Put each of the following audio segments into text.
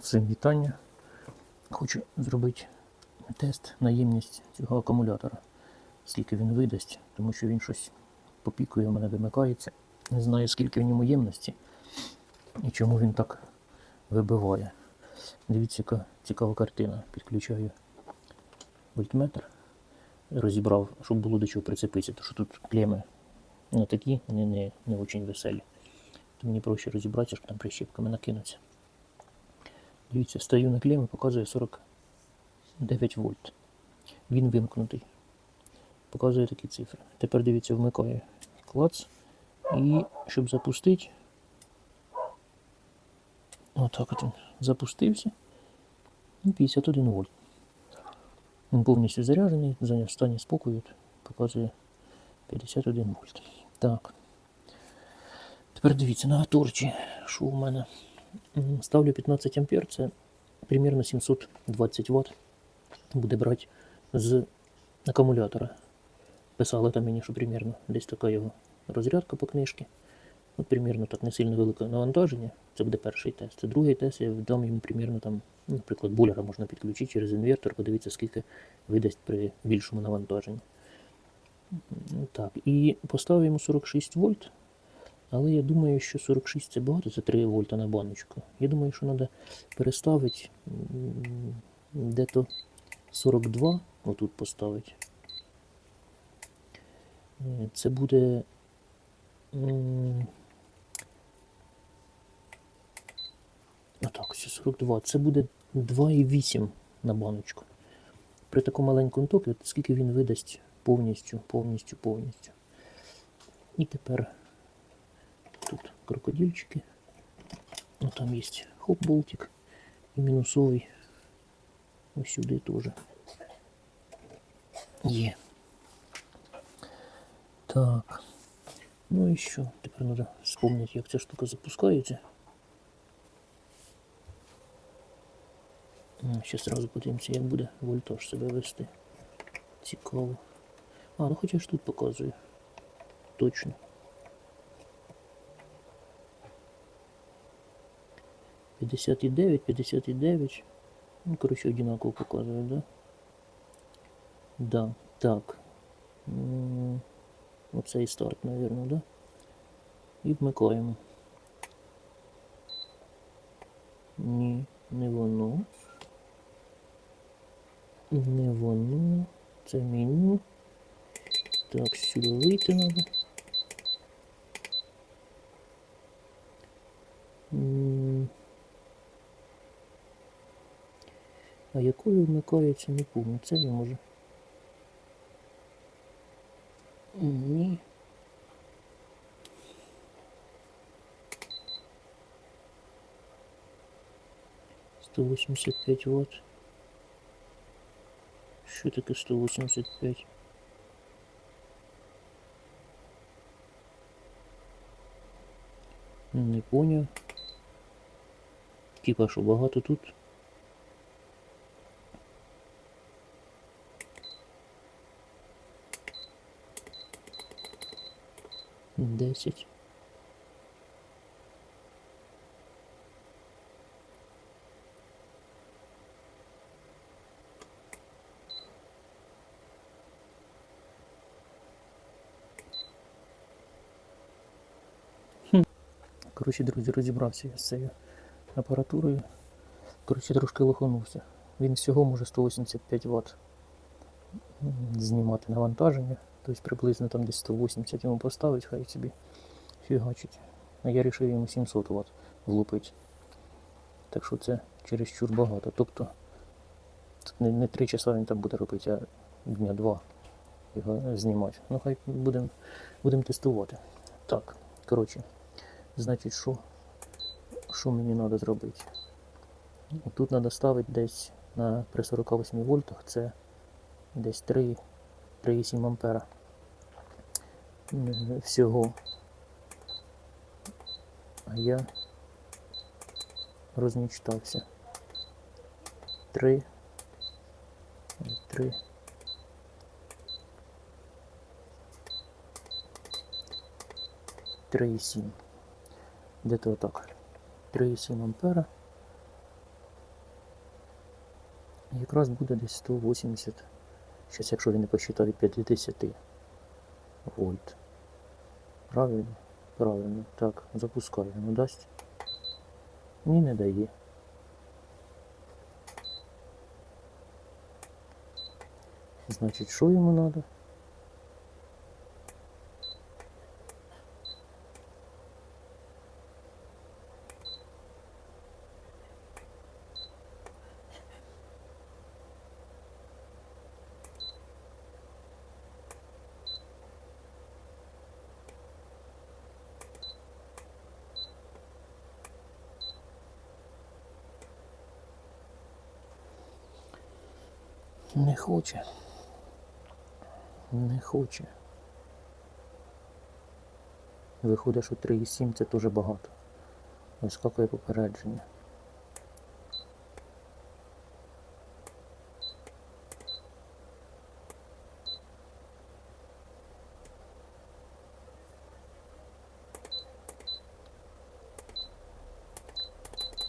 Всім вітання. Хочу зробити тест на ємність цього акумулятора. Скільки він видасть, тому що він щось попікує, у мене вимикається. Не знаю, скільки в ньому ємності і чому він так вибиває. Дивіться, яка цікава картина. Підключаю вольтметр. Розібрав, щоб було до чого прицепитися, тому що тут клеми не такі, вони не, не дуже веселі. То мені проще розібратися, щоб там прищепками накинуться. Дивіться, стою на клемі, показує 49 вольт. Він вимкнутий. Показує такі цифри. Тепер дивіться, вмикає клац. І щоб запустити. Отак от він запустився. І 51 вольт. Він повністю заряджений, в стані спокою показує 51 вольт. Так. Тепер дивіться на торчі, що у мене. Ставлю 15 ампер, це примерно 720 Вт. Буде брати з акумулятора. Писали там мені, що примерно десь така його розрядка по книжці. От примерно так не сильно велике навантаження. Це буде перший тест. Це другий тест, я дам йому примерно там, ну, наприклад, булера можна підключити через інвертор, подивитися, скільки видасть при більшому навантаженні. Так, і поставив йому 46 вольт. Але я думаю, що 46 це багато, це 3 вольта на баночку. Я думаю, що треба переставити де-то 42, отут поставити. Е, Це буде. Отак, ось 42. Це буде 2,8 на баночку. При такому маленькому токі, скільки він видасть повністю, повністю, повністю. І тепер крокодильчики. Ну, там є хоп-болтик і мінусовий. Ось сюди теж. Є. Так. Ну і що? Тепер треба вспомнити, як ця штука запускається. М, Ще сразу подивимося, як буде вольтаж себе вести. Цікаво. А, ну хоча ж тут показує. Точно. П'ятдесят і дев'ять, п'ятдесят і дев'ять. Ну, коротше, одинаково показує, да? Да, так. М, Оцей старт, наверное, да? І вмикаємо. Ні, не воно. Не воно. Це меню. Так, сюди вийти треба. А якою вмикається, не помню. Це я може. Ні. Сто восемьдесят пять ватт. Що таке 185? Не поняв. Типа, що багато тут. Десять. Коротше, друзі, розібрався я з цією апаратурою. Коротше, трошки лоханувся. Він всього може 185 Вт знімати навантаження. Тобто приблизно там десь 180 йому поставить, хай собі фігачить. А я вирішив йому 700 Вт влупити. Так що це чересчур багато. Тобто не, не 3 часа він там буде робити, а дня два його знімати. Ну хай будемо будем тестувати. Так, коротше. Значить, що, що мені треба зробити? Тут треба ставити десь на при 48 вольтах, це десь 3,7 ампера. Всього. А я розмічтався. 3. 3. Три і сім. Где-то так. 3,7 ампера. Якраз буде десь 180. Щас, якщо він не посчитав від 50 вольт. Правильно? Правильно. Так, запускаю. Ну дасть. Ні, не дає. Значить, що йому треба? Не хоче. Не хоче. Виходить, що 3,7 це дуже багато. Вискакує попередження.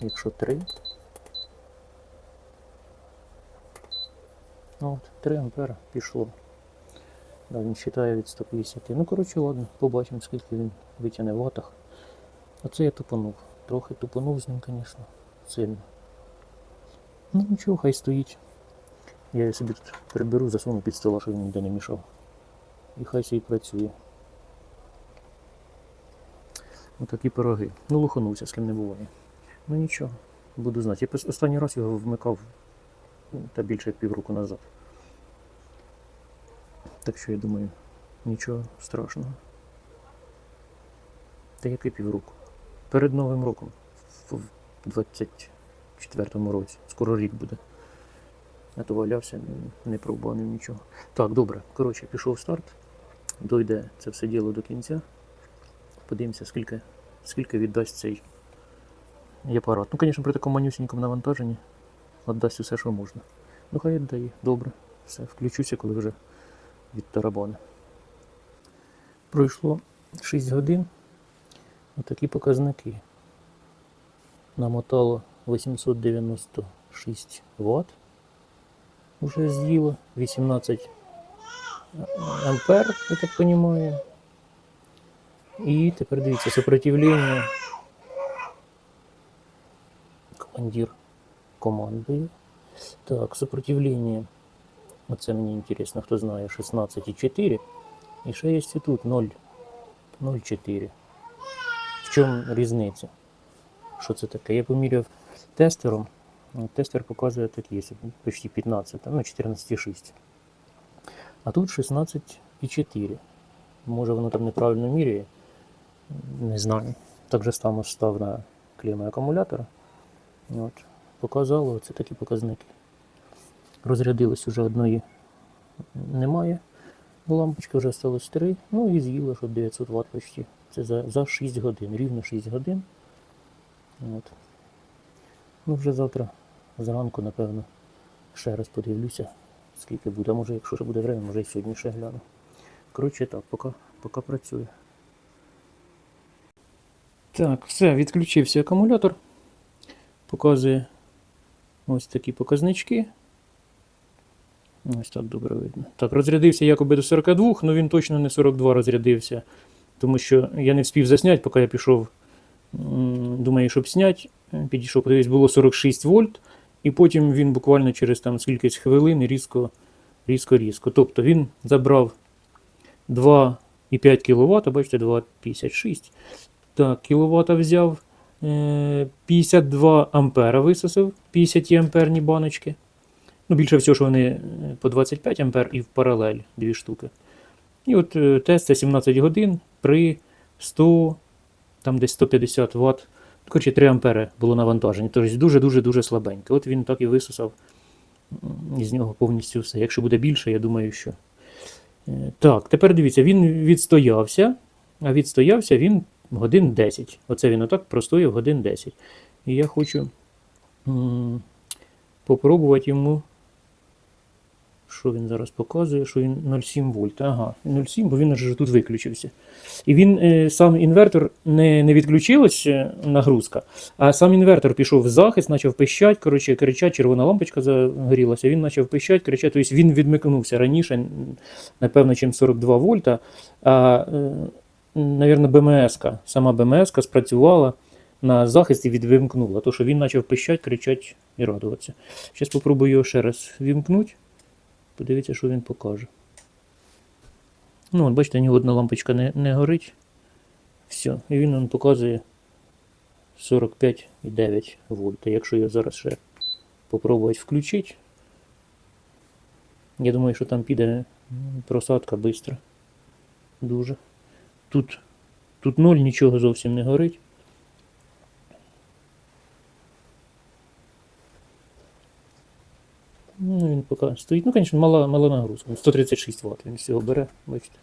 Якщо 3. Ну, от, 3 ампера пішло. Да, він вважає від 150. Ну, коротше, ладно, побачимо, скільки він витягне в ватах. Оце я тупанув. Трохи тупанув з ним, звісно, сильно. Ну нічого, хай стоїть. Я його собі тут приберу, засуну під стола, щоб він ніде не мішав. І хай собі працює. Отакі пироги. Ну, луханувся, з ким не буває. Ну нічого, буду знати. Я останній раз його вмикав та більше як півроку назад. Так що я думаю, нічого страшного. Та який півроку? Перед Новим роком, в в 24-му році. Скоро рік буде. Я то валявся, не пробував нічого. Так, добре. Коротше, пішов старт. Дойде це все діло до кінця. Подивимося, скільки, скільки віддасть цей апарат. Ну, звісно, при такому манюсінькому навантаженні віддасть усе, що можна. Ну, хай віддає. Добре. Все, включуся, коли вже від тарабана. Пройшло 6 годин. Отакі показники. Намотало 896 Вт. Уже з'їло 18 ампер, я так розумію. І тепер дивіться, сопротивлення. Командир командує. Так, сопротивление. Оце мені інтересно, хто знає 16,4. І ще є і тут 0. 0,4. В чому різниця? Що це таке? Я поміряв тестером. Ну, Тестер показує такі, почти 15, ну 14,6. А тут 16,4. Може воно там неправильно міряє. Не знаю. Так же само став на клемму акумулятора. От. Показало, це такі показники. Розрядилось уже одної немає. Лампочки вже осталось 3. Ну і з'їло, що 900 Вт почти. Це за, за 6 годин, рівно 6 годин. От. Ну вже завтра зранку, напевно, ще раз подивлюся, скільки буде. А може, якщо ще буде время, може і сьогодні ще гляну. Коротше так, поки, поки працює. Так, все, відключився акумулятор. Показує ось такі показнички. Ось так добре видно. Так, розрядився якоби до 42, але він точно не 42 розрядився. Тому що я не встиг засняти, поки я пішов. Думаю, щоб зняти. Підійшов, подивись, було 46 вольт, і потім він буквально через там скількись хвилин різко, різко, різко. Тобто він забрав 2,5 кВт, бачите, 2,56. Так, кіловата взяв. Е, 52 ампера висосав, 50 амперні баночки. Ну, більше всього, що вони е, по 25 ампер і в паралель дві штуки. І от е, тест це 17 годин при 100, там десь 150 Вт. Коротше, 3 ампери було навантаження. Тобто дуже-дуже-дуже слабеньке. От він так і висосав із нього повністю все. Якщо буде більше, я думаю, що. Е, Так, тепер дивіться, він відстоявся, а відстоявся він годин 10. Оце він отак простояв годин 10. І я хочу м, попробувати йому Що він зараз показує? Що він 0,7 вольт. Ага, 0,7, бо він вже тут виключився. І він е, сам інвертор не, не відключилась е, нагрузка, а сам інвертор пішов в захист, почав пищать, коротше, кричать, червона лампочка загорілася, він почав пищать, кричати. Тобто він відмикнувся раніше, напевно, чим 42 вольта. А, е, навірно, БМС, сама БМС спрацювала на захист і відвимкнула. То, що він почав пищать, кричать і радуватися. Зараз спробую його ще раз вімкнути. Подивіться, що він покаже. Ну, от бачите, ні одна лампочка не, не горить. Все, і він нам показує 45,9 вольта. Якщо його зараз ще попробувати включити, я думаю, що там піде просадка швидко. Дуже. Тут, тут ноль, нічого зовсім не горить. Ну, він поки стоїть. Ну, звісно, мала, мала нагрузка. 136 Вт він всього бере, бачите.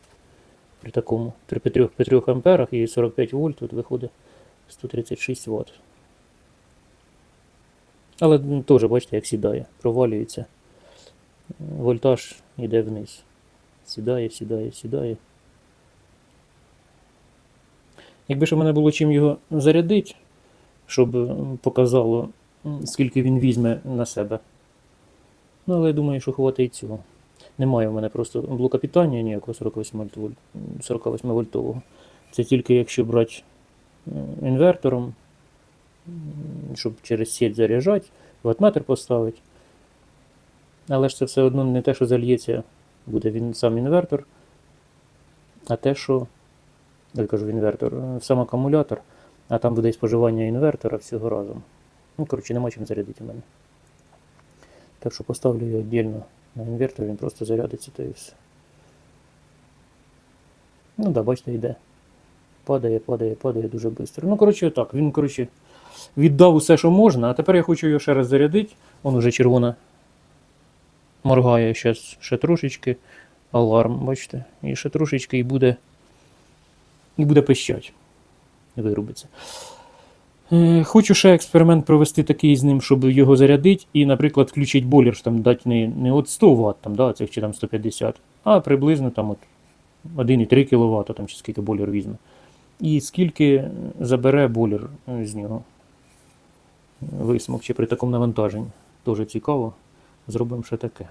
При такому 3 3, по 3 амперах і 45 вольт тут виходить 136 Вт. Але м, теж, бачите, як сідає, провалюється. Вольтаж йде вниз. Сідає, сідає, сідає. Якби ж у мене було чим його зарядити, щоб показало, скільки він візьме на себе. Ну, але я думаю, що хватить цього. Немає в мене просто блока питання ніякого 48 48 вольтового. Це тільки якщо брати інвертором, щоб через сеть заряджати, ватметр поставити. Але ж це все одно не те, що зальється, буде він сам інвертор, а те, що я кажу інвертор, е, сам акумулятор, а там буде і споживання інвертора всього разом. Ну, коротше, нема чим зарядити у мене. Так що поставлю його віддільно на інвертор, він просто зарядиться та і все. Ну да, бачите, йде. Падає, падає, падає дуже швидко. Ну, коротше, так, він, коротше, віддав усе, що можна, а тепер я хочу його ще раз зарядити. Вон уже червона моргає щас ще трошечки. Аларм, бачите? І ще трошечки і буде. І буде пищать. Вирубиться. Е, Хочу ще експеримент провести такий з ним, щоб його зарядити і, наприклад, включити бойлер, там дати не, не от 100 Вт, там, да, цих чи там 150, а приблизно там от 1,3 кВт, там чи скільки бойлер візьме. І скільки забере бойлер е, з нього висмок чи при такому навантаженні. Дуже цікаво. Зробимо ще таке.